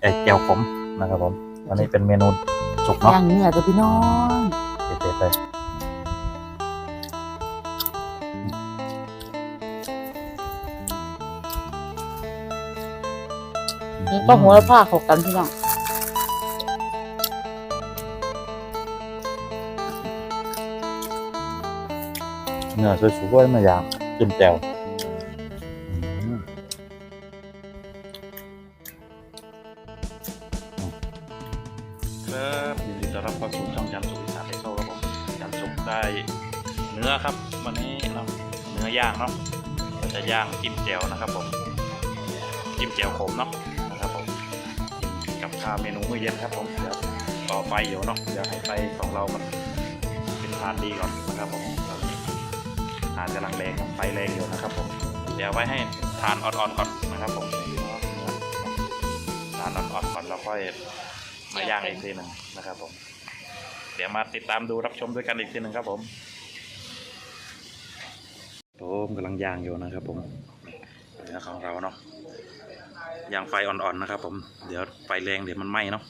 ไอ้แจ่วขมนะครับผมอันนี้เป็นเมนูสุกเนาะย่างเนื้อจ้ะพี่น้องเด็ดๆเลยนี่ก็หัวละผ้าเข้ากันพี่น้องเนื้อสวยๆมาอย่างจิ้มแจ่ว จิ้มแจ่วขมเนาะนะครับผมกับข้าวเมนูมื้อเย็นครับผมเดี๋ยวต่อไฟอยู่เนาะเดี๋ยวให้ไฟของเรามันเป็นฐานดีก่อนนะครับผมตอานกำลังแรงไฟแรงอยู่นะครับผมเดี๋ยวไว้ให้ทานอ่อนๆก่อนนะครับผมทานอ่อนๆก่อนแล้วค่อยมาย่างอีกทีหนึ่งนะครับผม เดี๋ยวมาติดตามดูรับชมด้วยกันอีกทีหนึ่งครับผมผมกำลังย่างอยู่นะครับผมเนื้อของเราเนาะ ย่างไฟอ่อนๆนะครับผมเดี๋ยวไฟแรงเดี๋ยวมันไหม้เนาะ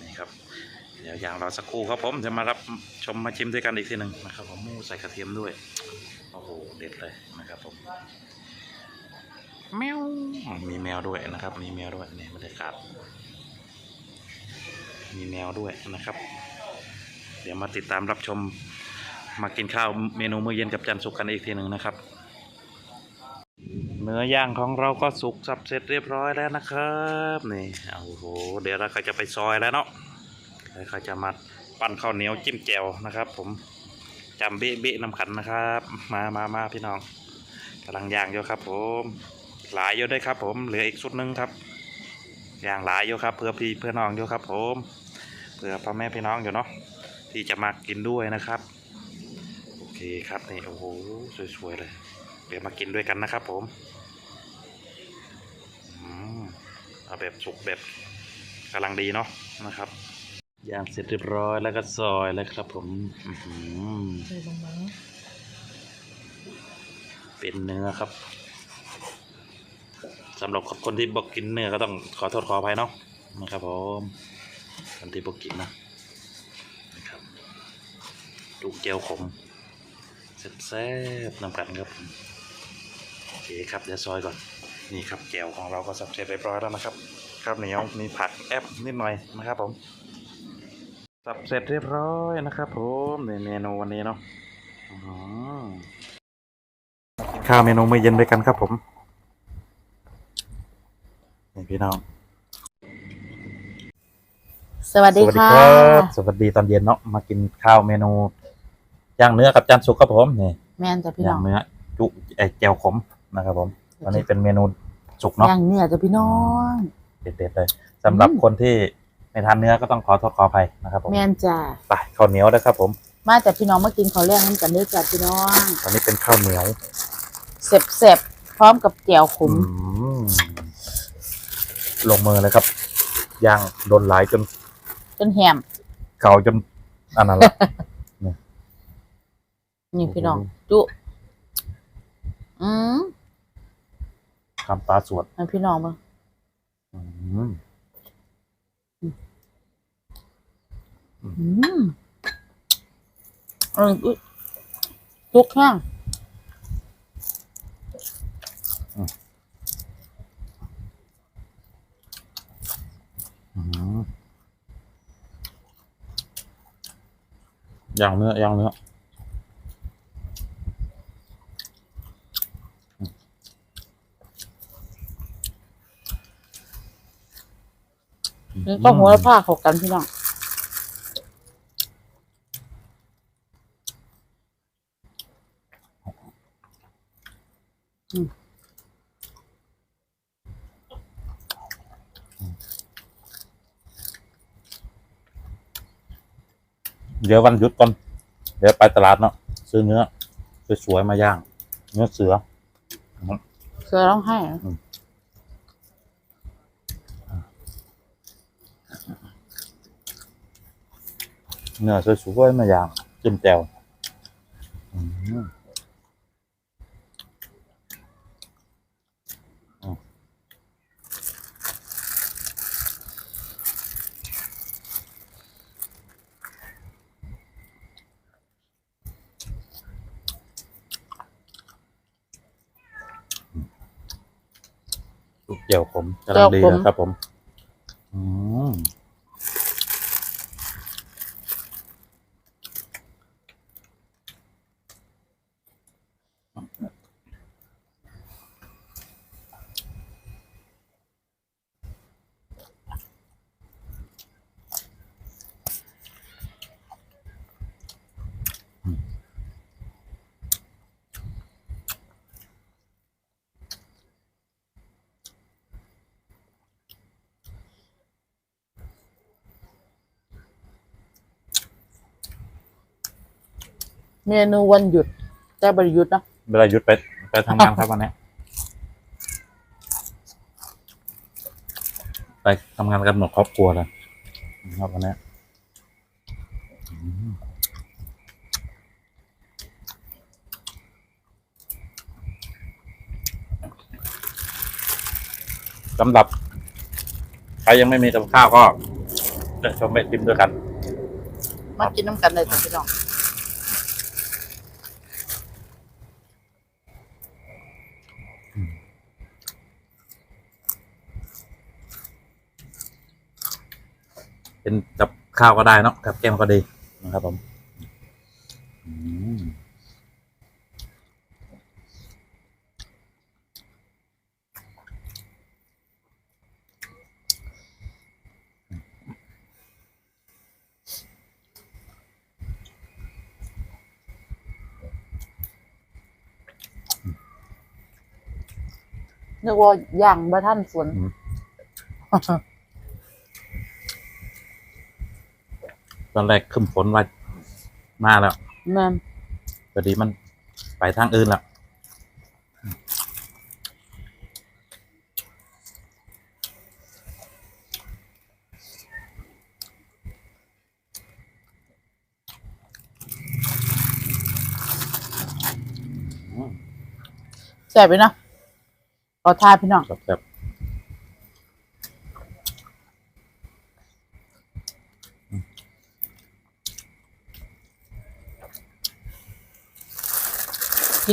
นี่ครับเดี๋ยวย่างราสักครู่ครับผมจะมารับชมมาชิมด้วยกันอีกทีหนึ่งนะครับผมโอ้ใส่กระเทียมด้วยโอ้โหเด็ดเลยนะครับผมแมวมีแมวด้วยนะครับ มีแมวด้วยนี่บรรยากาศมีแมวด้วยนะครับ เดี๋ยวมาติดตามรับชมมากินข้าวเมนูมื้อเย็นกับจันสุกกันอีกทีหนึ่งนะครับ เนื้อย่างของเราก็สุกสับเสร็จเรียบร้อยแล้วนะครับนี่โอ้โห เดี๋ยวเราก็จะไปซอยแล้วเนาะแล้วก็จะมาปั้นข้าวเหนียวจิ้มแจ่วนะครับ ผมจำเบ๊ะเบ๊ะน้ำขันนะครับ มามามาพี่น้องกำลังย่างอยู่ครับ ผมหลายอยู่ด้วยครับ ผมเหลืออีกชุดหนึงครับย่างหลายอยู่ครับ เพื่อพี่เพื่อน้องอยู่ครับ ผมเพื่อพ่อแม่พี่น้องอยู่เนาะที่จะมากินด้วยนะครับ โอเคครับนี่โอ้โหสวยๆเลย เดี๋ยวมากินด้วยกันนะครับผมอืมเอาแบบสุกแบบกำลังดีเนาะนะครับย่างเสร็จเรียบร้อยแล้วก็ซอยแล้วครับผมอือหือเป็นเนื้อครับสำหรับคนที่บอกกินเนื้อก็ต้องขอโทษขออภัยเนาะนะครับผมคนที่บอกกินนะนะครับลูกเจียวขมแซ่บๆนำกันครับผม คครับเดี๋ยวซอยก่อนนี่ครับแจวของเราก็สับเสร็จเรียบร้อยแล้วนะครับข้าวเหนียวมีผักแอปนิดหน่อยนะครับผมสับเสร็จเรียบร้อยนะครับผมในเมนูวันนี้เนาะอื้อหือข้าวเมนูมื้อเย็นด้วยกันครับผมนี่พี่น้องสวัสดีค่ะบสวัสดีตอนเย็นเนาะมากินข้าวเมนูย่างเนื้อกับจานสุกครับผมนี่แม่นจ้ะพี่น้ย่าองงเนื้อจุไอแจ่วขม นะครับผมวันนี้เป็นเมนูสุกเนาะย่างเนื้อจ้ะพี่น้องเด็ดๆเลยสำหรับอืมคนที่ไม่ทานเนื้อก็ต้องขอโทษขออภัยนะครับผมแม่นจ้ะไปข้าวเหนียวนะครับผม มาจากพี่น้องมากินข้าวแรงน้ำกันเด้อจ้ะพี่น้องตอนนี้เป็นข้าวเหนียวเสบๆพร้อมกับแจ่วขมอืมลงมือเลยครับย่างโดนหลายจน จนแหมเก่าจนอันนั้นละนี่พี่น้องโอ้โหจุอืม คำตาสวดให้พี่น้องมาอืมอืมเอออุ๊ยทุกข้างอืมย่างเนื้อย่างเนื้อ นี่ก็หัวละผ้าเข้ากันพี่น้องเดี๋ยววันหยุดก่อน เดี๋ยวไปตลาดเนาะซื้อเนื้อสวยๆมาย่าง เนื้อเสือ เสือร้องไห้เหรอ เนื้อสวยๆมาย่างจิ้มแจ่วเจียวผมกำลังดีนะครับผม เมนูวันหยุดแต่บริยุทธ์นะ เวลาหยุดไปไปทำงานครับวันนี้ ไปทำงานกันหมดครอบครัวเลยครับวันนี้สำหรับ ใครยังไม่มีกับข้าวก็เชิญชมไปชิมด้วยกัน มากินน้ำกันเลยจ้ะพี่น้อง เป็นกับข้าวก็ได้เนาะกับแก้มก็ดีนะครับผมอืมนึกว่าย่างบะท่านฝน อนแรกขึ้นฝนว่ามาแล้วแม่นพอดีมันไปทางอื่นแล้วอืมแซ่บไปเนาะขอทาพี่น้อง ครับครับ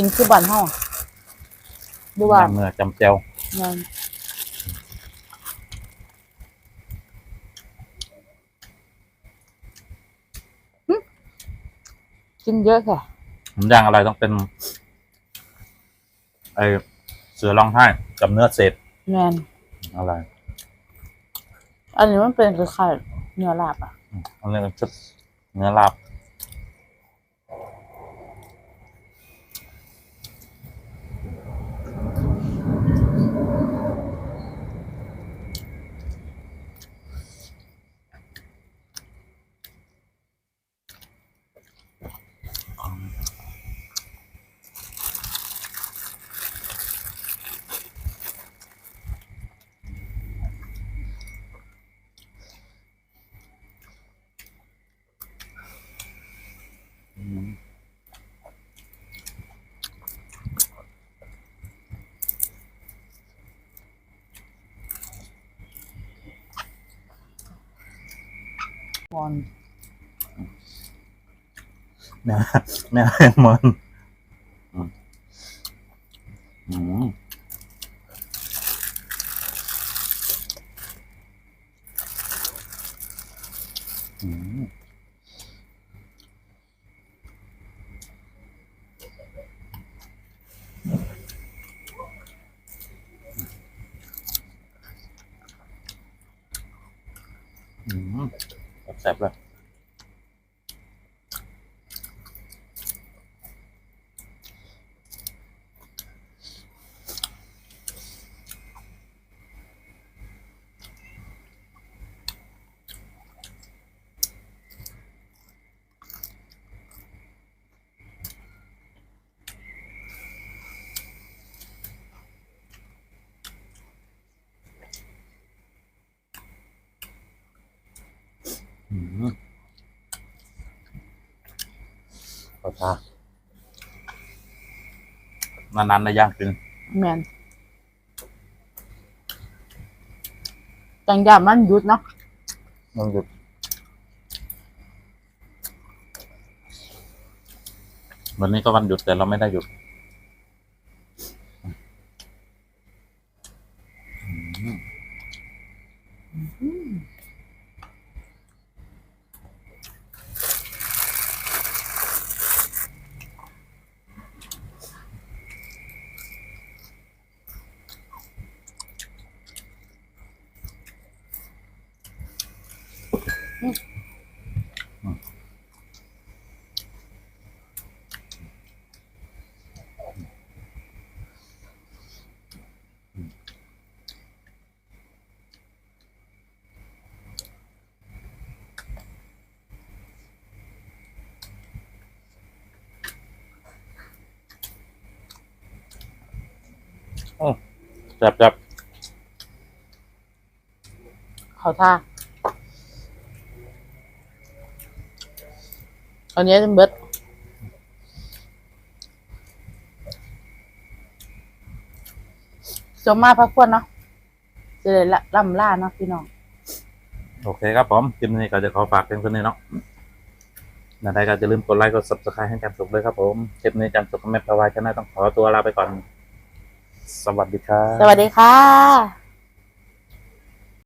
กินคือบ้านเฮาดูว่าน้ำเนื้อจำเจียวแม่นหึกินเยอะค่ะ ผมย่างอะไรต้องเป็นไอเสือร้องไห้กับเนื้อเศษแม่นอะไรอันนี้มันเป็นคล้ายๆเนื้อลาบอะอืมอันนี้เป็นชุดเนื้อลาบ อนแมวแมวแม่เหมือนอืมอืมอืมอืม แซ่บๆเลย อืมขอทานานๆนะย่างกินแม่นจังยามมันหยุดเนาะมันหยุดวันนี้ก็วันหยุดแต่เราไม่ได้หยุด จับจับ เขาท่า อาเนี้ยจะเบิดสมมาพักควรเนาะจะได้ละล่ำล่าเนาะพี่น้อง โอเคครับผมคลิปนี้ก็จะขอฝากเพียงเท่านี้เนาะนาใดก็จะลืมกดไลค์กด subscribe ให้จันสุขด้วยครับผม คลิปนี้จันสุขกับแม่ประวายชนะต้องขอตัวลาไปก่อน สวัสดีครับ สวัสดีค่ะ